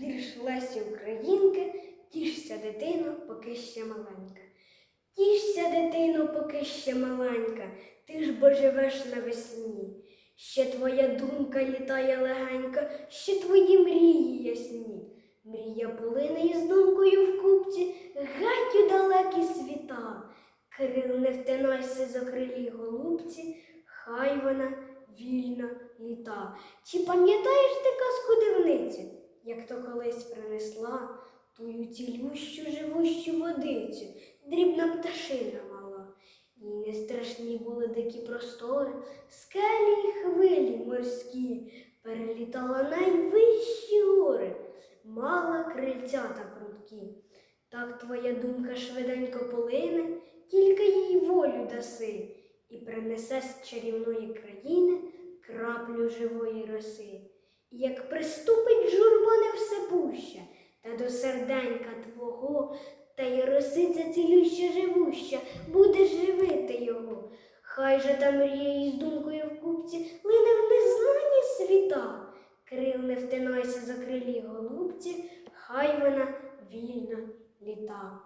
Вірш Лесі Українки, тішся, дитино, поки ще маленька. Тішся, дитино, поки ще маленька, ти ж бо живеш навесні. Ще твоя думка літає легенько, ще твої мрії ясні. Мрія полине із думкою в купці, геть у далекі світа. Крил не втинайся за крилі голубці, хай вона вільно літа. Чи пам'ятаєш ти казку дивниці, як то колись принесла тую цілющу живущу водицю, дрібна пташина мала. Їй не страшні були дикі простори, скелі й хвилі морські, перелітала найвищі гори, мала крильцята прудкі. Так твоя думка швиденько полине, тільки їй волю даси, і принесе з чарівної країни краплю живої роси. Як приступить журба невсепуща, та до серденька твого, та й росиця цілюща живуща, будеш живити його. Хай же та мрія із думкою в купці лине в незнані світа. Крил не втинайся за крилі голубці, хай вона вільно літа.